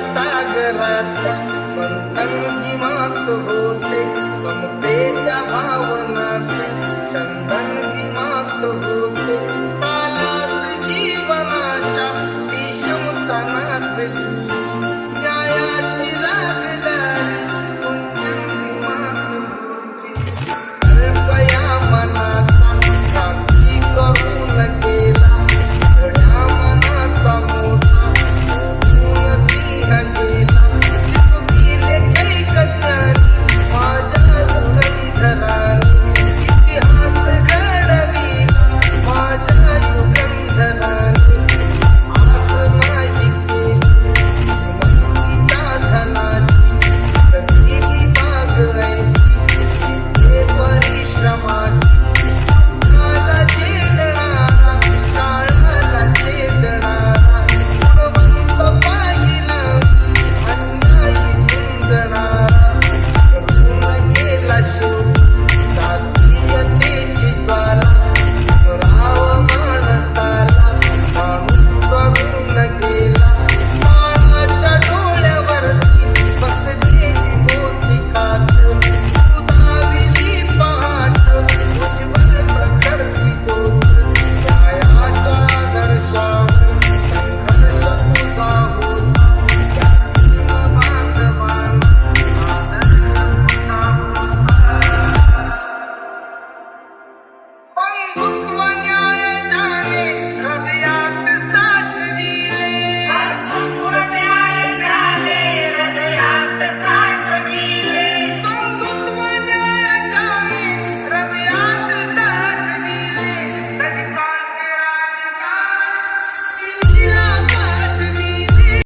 सागरात पंतंगी मात होते. ममतेचा भाव